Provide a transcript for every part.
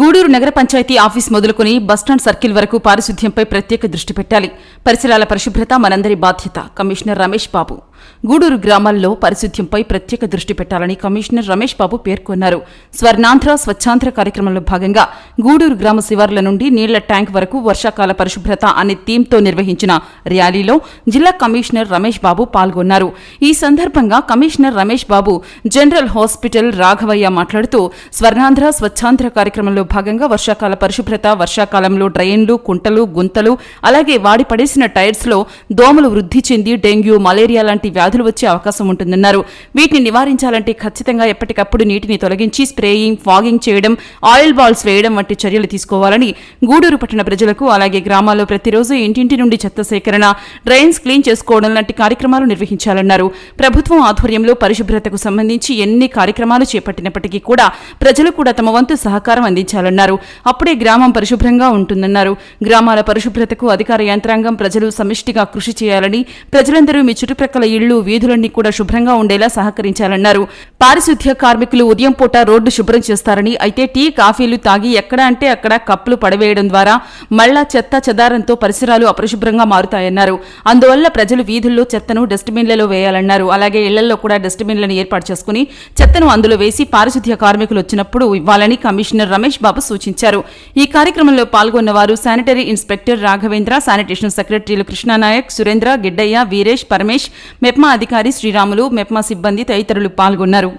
గూడూరు నగర పంచాయతీ ఆఫీస్ మొదలుకొని bus stand circle వరకు పారిశుద్ధ్యంపై ప్రత్యేక దృష్టి పెట్టాలి. పరిసరాల పరిశుభ్రత మనందరి బాధ్యత. కమిషనర్ రమేష్ బాబు. గూడూరు గ్రామాల్లో పరిశుద్ధ్యంపై ప్రత్యేక దృష్టి పెట్టాలని కమిషనర్ రమేష్ బాబు పేర్కొన్నారు. స్వర్ణాంధ్ర స్వచ్ఛాంధ్ర కార్యక్రమంలో భాగంగా గూడూరు గ్రామ శివార్ల నుండి నీళ్ళ ట్యాంక్ వరకు వర్షాకాల పరిశుభ్రత అనే థీమ్తో నిర్వహించిన ర్యాలీలో జిల్లా కమిషనర్ రమేష్ బాబు పాల్గొన్నారు. ఈ సందర్భంగా commissioner Ramesh Babu general hospital Raghavaiah మాట్లాడుతూ స్వర్ణాంధ్ర స్వచ్ఛాంధ్ర కార్యక్రమంలో భాగంగా వర్షాకాల పరిశుభ్రత వర్షాకాలంలో డ్రైన్లు కుంటలు గుంతలు అలాగే వాడి పడేసిన టైర్స్లో దోమలు వృద్ధి చెంది డెంగ్యూ మలేరియా లాంటి వ్యాధులు వచ్చే అవకాశం ఉంటుందన్నారు. వీటిని నివారించాలంటే ఖచ్చితంగా ఎప్పటికప్పుడు నీటిని తొలగించి స్ప్రేయింగ్ ఫాగింగ్ చేయడం ఆయిల్ బాల్స్ వేయడం వంటి చర్యలు తీసుకోవాలని గూడూరు పట్టణ ప్రజలకు అలాగే గ్రామాల్లో ప్రతిరోజు ఇంటింటి నుండి చెత్త సేకరణ డ్రైన్స్ క్లీన్ చేసుకోవడం లాంటి కార్యక్రమాలు నిర్వహించాలన్నారు. ప్రభుత్వం ఆధ్వర్యంలో పరిశుభ్రతకు సంబంధించి ఎన్ని కార్యక్రమాలు చేపట్టినప్పటికీ కూడా ప్రజలు కూడా తమ వంతు సహకారం అందించాలన్నారు. అప్పుడే గ్రామం పరిశుభ్రంగా ఉంటుందన్నారు. గ్రామాల పరిశుభ్రతకు అధికార యంత్రాంగం ప్రజలు సమిష్టిగా కృషి చేయాలని ప్రజలందరూ మీ చుట్టుప్రక్కల ఇళ్ళు వీధులన్నీ కూడా శుభ్రంగా ఉండేలా సహకరించాలన్నారు. పారిశుద్ధ్య కార్మికులు ఉదయం పూట రోడ్డు శుభ్రం చేస్తారని అయితే టీ కాఫీలు తాగి ఎక్కడ అంటే అక్కడ కప్పులు పడవేయడం ద్వారా మళ్ళా చెత్త చెదారంతో పరిసరాలు అపరిశుభ్రంగా మారుతాయన్నారు. అందువల్ల ప్రజలు వీధుల్లో చెత్తను డస్ట్బిన్లలో వేయాలన్నారు. అలాగే ఇళ్ళలో కూడా డస్ట్బిన్లను ఏర్పాటు చేసుకుని చెత్తను అందులో వేసి పారిశుద్ధ్య కార్మికులు వచ్చినప్పుడు ఇవ్వాలని కమిషనర్ రమేష్ బాబు సూచించారు. ఈ కార్యక్రమంలో పాల్గొన్న వారు శానిటరీ ఇన్స్పెక్టర్ రాఘవేంద్ర శానిటేషన్ సెక్రటరీలు కృష్ణానాయక్ సురేంద్ర గిడ్డయ్య వీరేష్ పరమేష్ మెప్మా అధికారి శ్రీరాములు మెప్మా సిబ్బంది తదితరులు పాల్గొన్నారు.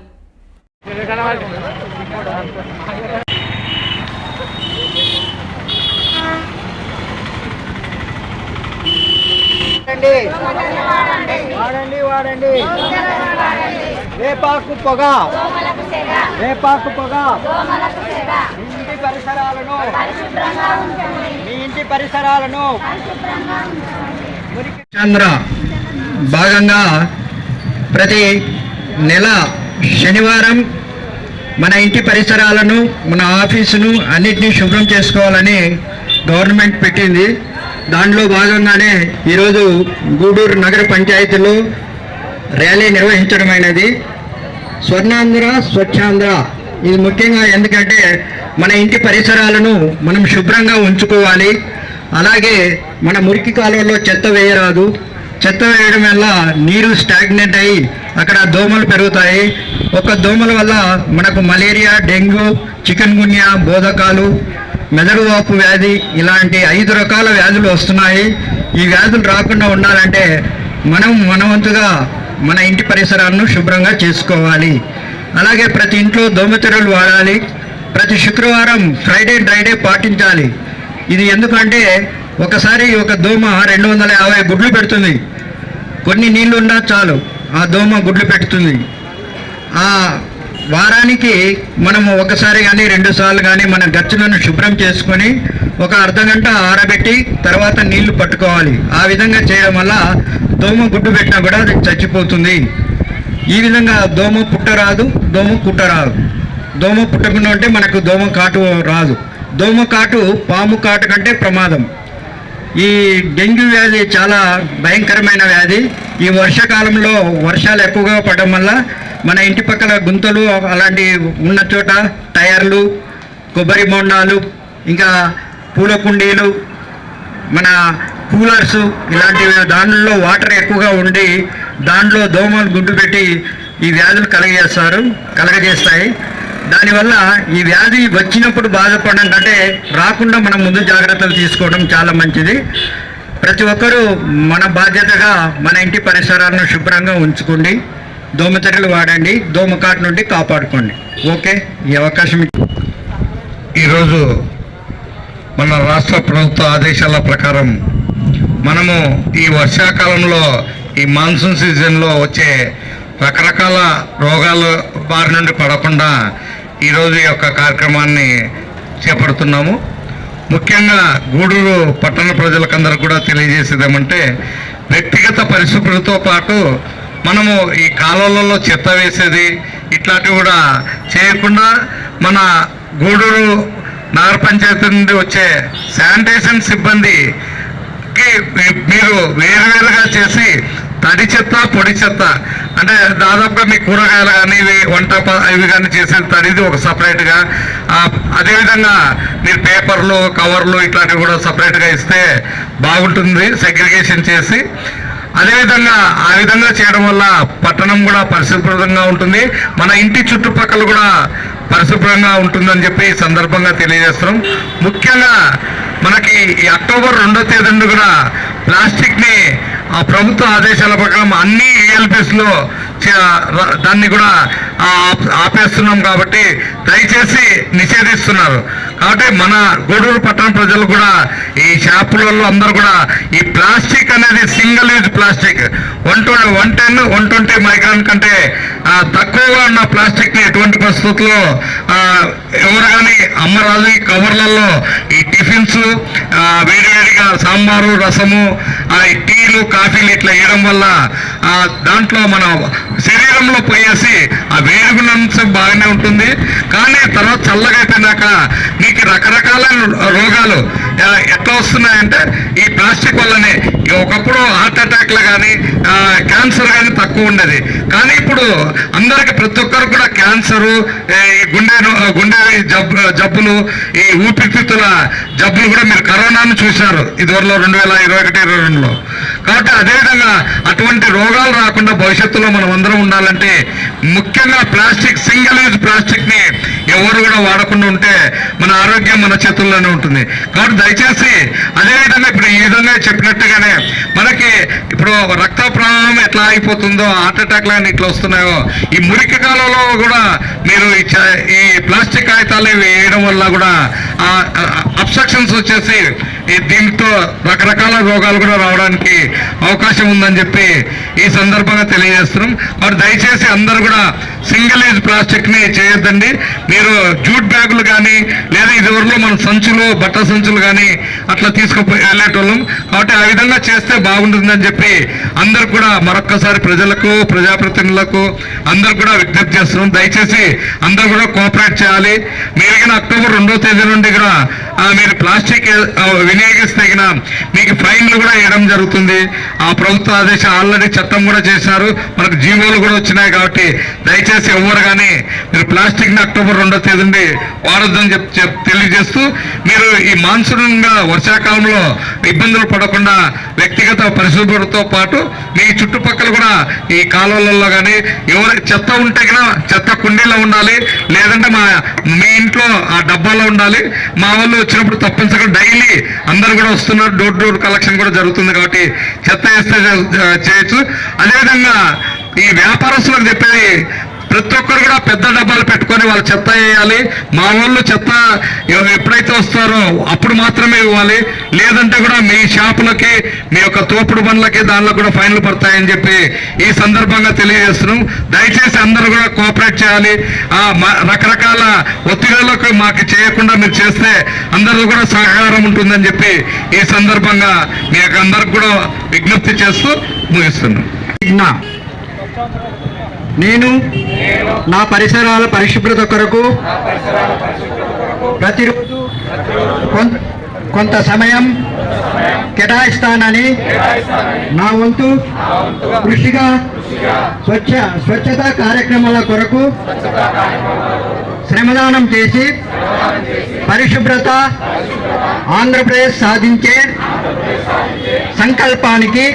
వాడండి. వాడండి వాడండి. వేపాకు పొగ. వేపాకు పొగ. ఇంటి పరిసరాలను. మీ ఇంటి పరిసరాలను. చంద్ర భాగంగా ప్రతి నెల శనివారం మన ఇంటి పరిసరాలను మన ఆఫీసును అన్నిటినీ శుభ్రం చేసుకోవాలని గవర్నమెంట్ పెట్టింది. దానిలో భాగంగానే ఈరోజు గూడూరు నగర పంచాయతీలో ర్యాలీ నిర్వహించడమైనది స్వర్ణాంధ్ర స్వచ్ఛాంధ్ర. ఇది ముఖ్యంగా ఎందుకంటే మన ఇంటి పరిసరాలను మనం శుభ్రంగా ఉంచుకోవాలి. అలాగే మన మురికి కాలువలో చెత్త వేయరాదు. చెత్త వేయడం వల్ల నీరు స్టాగ్నెంట్ అయ్యి అక్కడ దోమలు పెరుగుతాయి. ఒక దోమల వల్ల మనకు మలేరియా డెంగ్యూ చికెన్ గున్యా బోధకాలు మెదడు వాపు వ్యాధి ఇలాంటి ఐదు రకాల వ్యాధులు వస్తున్నాయి. ఈ వ్యాధులు రాకుండా ఉండాలంటే మనం మనవంతుగా మన ఇంటి పరిసరాలను శుభ్రంగా చేసుకోవాలి. అలాగే ప్రతి ఇంట్లో దోమతెరలు వాడాలి. ప్రతి శుక్రవారం ఫ్రైడే డ్రైడే పాటించాలి. ఇది ఎందుకంటే ఒకసారి ఒక దోమ రెండు వందల యాభై గుడ్లు పెడుతుంది. కొన్ని నీళ్ళు ఉన్నా చాలు. ఆ దోమ గుడ్లు పెడుతుంది ఆ వారానికి మనము ఒకసారి కానీ రెండు సార్లు కానీ మన గచ్చులను శుభ్రం చేసుకొని ఒక అర్ధ గంట ఆరబెట్టి తర్వాత నీళ్ళు పట్టుకోవాలి. ఆ విధంగా చేయడం వల్ల దోమ గుడ్డు పెట్టినా కూడా అది చచ్చిపోతుంది. ఈ విధంగా దోమ పుట్టరాదు దోమ కుట్టరాదు. దోమ పుట్టకుండా ఉంటే మనకు దోమ కాటు రాదు. దోమ కాటు పాము కాటు కంటే ప్రమాదం. ఈ డెంగ్యూ వ్యాధి చాలా భయంకరమైన వ్యాధి. ఈ వర్షాకాలంలో వర్షాలు ఎక్కువగా పడడం వల్ల మన ఇంటి పక్కల గుంతలు అలాంటి ఉన్న చోట టైర్లు కొబ్బరి బొండాలు ఇంకా పూల కుండీలు మన కూలర్స్ ఇలాంటి దానిలో వాటర్ ఎక్కువగా ఉండి దాంట్లో దోమలు గుడ్డు పెట్టి ఈ వ్యాధులు కలగజేస్తారు కలగజేస్తాయి. దానివల్ల ఈ వ్యాధి వచ్చినప్పుడు బాధపడడం కంటే రాకుండా మనం ముందు జాగ్రత్తలు తీసుకోవడం చాలా మంచిది. ప్రతి ఒక్కరూ మన బాధ్యతగా మన ఇంటి పరిసరాలను శుభ్రంగా ఉంచుకోండి. దోమతెరలు వాడండి. దోమకాటు నుండి కాపాడుకోండి. ఓకే? ఈ అవకాశం ఈరోజు మన రాష్ట్ర ప్రభుత్వ ఆదేశాల ప్రకారం మనము ఈ వర్షాకాలంలో ఈ మాన్సూన్ సీజన్లో వచ్చే రకరకాల రోగాల బారి నుండి పడకుండా ఈరోజు యొక్క కార్యక్రమాన్ని చేపడుతున్నాము. ముఖ్యంగా గూడూరు పట్టణ ప్రజలకందరూ కూడా తెలియజేసేదేమంటే వ్యక్తిగత పరిశుభ్రతతో పాటు మనము ఈ కాలువలలో చెత్త వేసేది ఇట్లాంటివి కూడా చేయకుండా మన గూడూరు నగర పంచాయతీ నుండి వచ్చే శానిటేషన్ సిబ్బందికి మీరు వేరువేరుగా చేసి తడి చెత్త పొడి చెత్త. అంటే దాదాపుగా మీ కూరగాయలు కానీ ఇవి వంట ఇవి కానీ చేసే తడిది ఒక సపరేట్గా. అదేవిధంగా మీరు పేపర్లు కవర్లు ఇట్లాంటివి కూడా సపరేట్గా ఇస్తే బాగుంటుంది సెగ్రిగేషన్ చేసి. అదేవిధంగా ఆ విధంగా చేయడం వల్ల పట్టణం కూడా పరిశుభ్రంగా ఉంటుంది. మన ఇంటి చుట్టుపక్కల కూడా పరిశుభ్రంగా ఉంటుందని చెప్పి సందర్భంగా తెలియజేస్తున్నాం. ముఖ్యంగా మనకి ఈ అక్టోబర్ రెండో తేదీ కూడా ప్లాస్టిక్ని ఆ ప్రభుత్వ ఆదేశాల ప్రకారం అన్ని ఏఎల్పిస్లో దాన్ని కూడా ఆపేస్తున్నాం కాబట్టి దయచేసి నిషేధిస్తున్నారు. కాబట్టి మన గూడూరు పట్టణ ప్రజలు కూడా ఈ షాపులలో అందరూ కూడా ఈ ప్లాస్టిక్ అనేది single use plastic. One twenty one ten one twenty micron కంటే తక్కువగా ఉన్న ప్లాస్టిక్ని ఎటువంటి పరిస్థితుల్లో ఎవరు కానీ అమ్మరాజు ఈ కవర్లలో ఈ టిఫిన్స్ వేడివేడిగా సాంబారు రసము ఈ టీలు కాఫీలు ఇట్లా వేయడం వల్ల దాంట్లో మన శరీరంలో పోయేసి ఆ వేడిగున్నంత బాగానే ఉంటుంది. కానీ తర్వాత చల్లగా అయిపోయినాక మీకు రకరకాల రోగాలు ఎట్లా వస్తున్నాయంటే ఈ ప్లాస్టిక్ వల్లనే. ఒకప్పుడు హార్ట్ అటాక్లు కానీ క్యాన్సర్ కానీ తక్కువ ఉండేది. కానీ ఇప్పుడు అందరికి ప్రతి ఒక్కరు కూడా క్యాన్సరు ఈ గుండె గుండె జబ్బు జబ్బులు ఈ ఊపిరితిత్తుల జబ్బులు కూడా మీరు కరోనాను చూశారు. ఇదివరలో రెండు వేల ఇరవై ఒకటి ఇరవై రెండులో. కాబట్టి అదేవిధంగా అటువంటి రోగాలు రాకుండా భవిష్యత్తులో మనం అందరం ఉండాలంటే ముఖ్యంగా ప్లాస్టిక్ సింగిల్ యూజ్ ప్లాస్టిక్ని ఎవరు కూడా వాడకుండా ఉంటే మన ఆరోగ్యం మన చేతుల్లోనే ఉంటుంది. కాబట్టి దయచేసి అదేవిధంగా ఇప్పుడు ఈ విధంగా చెప్పినట్టుగానే మనకి ఇప్పుడు రక్త ప్రవాహం ఎట్లా అయిపోతుందో హార్ట్ అటాక్ లాంటి ఇట్లా వస్తున్నాయో ఈ మురికి కాలంలో కూడా మీరు ఈ చ- ఈ ప్లాస్టిక్ కాగితాలు వేయడం వల్ల కూడా అబ్స్ట్రక్షన్స్ వచ్చేసి ఈ దీంతో రకరకాల రోగాలు కూడా రావడానికి అవకాశం ఉందని చెప్పి ఈ సందర్భంగా తెలియజేస్తున్నాం. కాబట్టి దయచేసి అందరూ కూడా సింగిల్ యూజ్ ప్లాస్టిక్ని చేయొద్దండి మీరు జూట్ బ్యాగులు కానీ లేదా ఇదివరలో మన సంచులు బట్ట సంచులు కానీ అట్లా తీసుకుపోయి వెళ్ళేటోళ్ళం. కాబట్టి ఆ విధంగా చేస్తే బాగుంటుందని చెప్పి అందరు కూడా మరొక్కసారి ప్రజలకు ప్రజాప్రతినిధులకు అందరు కూడా విజ్ఞప్తి చేస్తున్నాం. దయచేసి అందరూ కూడా కోఆపరేట్ చేయాలి. మీరు అక్టోబర్ రెండో తేదీ నుండి కూడా మీరు ప్లాస్టిక్ వినియోగిస్తే మీకు ఫైన్లు కూడా వేయడం జరుగుతుంది. ఆ ప్రభుత్వ ఆదేశం ఆల్రెడీ చట్టం కూడా చేశారు. మనకు జీవోలు కూడా వచ్చినాయి కాబట్టి దయచేసి ఎవరు కానీ మీరు ప్లాస్టిక్ని అక్టోబర్ పదకొండో తేదీ నుండి చెప్ తెలియజేస్తూ మీరు ఈ మాన్సూన్ వర్షాకాలంలో ఇబ్బందులు పడకుండా వ్యక్తిగత పరిశుభ్రతతో పాటు మీ చుట్టుపక్కల కూడా ఈ కాలువలలో కానీ ఎవరి చెత్త ఉంటే కదా చెత్త కుండీలో ఉండాలి లేదంటే మా మీ ఇంట్లో ఆ డబ్బాలో ఉండాలి. మా వాళ్ళు వచ్చినప్పుడు తప్పనిసరిగా డైలీ అందరు కూడా వస్తున్నారు. డోర్ డోర్ కలెక్షన్ కూడా జరుగుతుంది కాబట్టి చెత్త వేస్తే చేయొచ్చు. అదేవిధంగా ఈ వ్యాపారస్తులకు చెప్పేది ప్రతి ఒక్కరు కూడా పెద్ద డబ్బాలు పెట్టుకొని వాళ్ళు చెత్త వేయాలి. మా వాళ్ళు చెత్త ఎప్పుడైతే వస్తారో అప్పుడు మాత్రమే ఇవ్వాలి. లేదంటే కూడా మీ షాపులకి మీ యొక్క తోపుడు బండ్లకి దానిలో కూడా ఫైన్లు పడతాయని చెప్పి ఈ సందర్భంగా తెలియజేస్తున్నాం. దయచేసి అందరూ కూడా కోఆపరేట్ చేయాలి. రకరకాల ఒత్తిళ్ళకు మాకు చేయకుండా మీరు చేస్తే అందరూ కూడా సహకారం ఉంటుందని చెప్పి ఈ సందర్భంగా మీ యొక్క అందరికి కూడా విజ్ఞప్తి చేస్తూ ముగిస్తున్నాం. నేను నా పరిసరాల పరిశుభ్రత కొరకు ప్రతిరోజు కొంత సమయం కేటాయిస్తానని నా వంతు కృషిగా స్వచ్ఛ స్వచ్ఛతా కార్యక్రమాల కొరకు శ్రమదానం చేసి పరిశుభ్రత ఆంధ్రప్రదేశ్ సాధించే సంకల్పానికి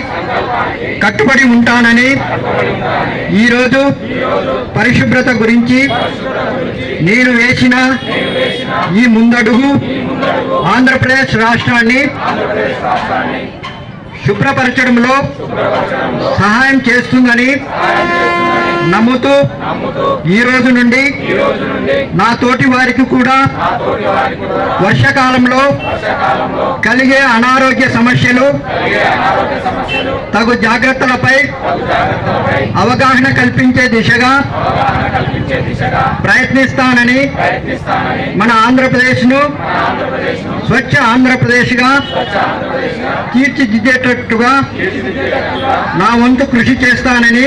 కట్టుబడి ఉంటానని ఈరోజు పరిశుభ్రత గురించి నేను వేసిన ఈ ముందడుగు ఆంధ్రప్రదేశ్ రాష్ట్రాన్ని శుభ్రపరచడంలో సహాయం చేస్తుందని నమ్ముతూ ఈ రోజు నుండి నా తోటి వారికి కూడా వర్షాకాలంలో కలిగే అనారోగ్య సమస్యలు తగు జాగ్రత్తలపై అవగాహన కల్పించే దిశగా ప్రయత్నిస్తానని మన ఆంధ్రప్రదేశ్ను స్వచ్ఛ ఆంధ్రప్రదేశ్గా తీర్చిదిద్దేటట్టుగా నా వంతు కృషి చేస్తానని